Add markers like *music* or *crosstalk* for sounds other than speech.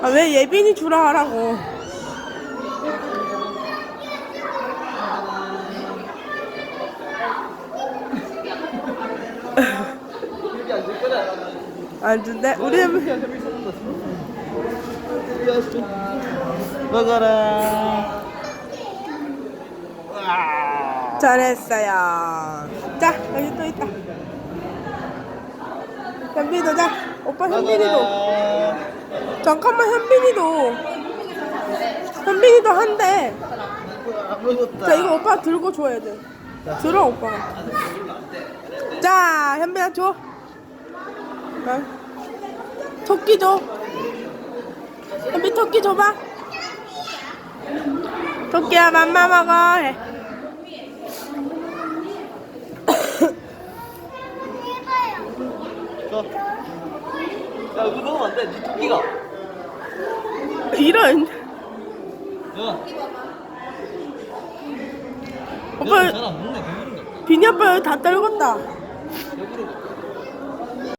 아, 왜 예빈이 주라 하라고. 여기 앉을 거다. 안 준대? 우리는 먹어라. 와. 잘했어요. 자, 여기 또 있다. 현빈이도 자. 오빠 현빈이도. 잠깐만 현빈이도. 현빈이도 한대. 자, 이거 오빠 들고 줘야 돼. 들어, 오빠가. 자, 현빈아 줘. 어? 토끼 줘. 현빈 토끼 줘봐. 토끼야, 맘마 먹어. 해. *coughs* 자. 야, 이거 먹으면 안 돼. 네 토끼가. 이런. 야. 오빠, 먹네. 비니 아빠 다 떨궜다. 여기로.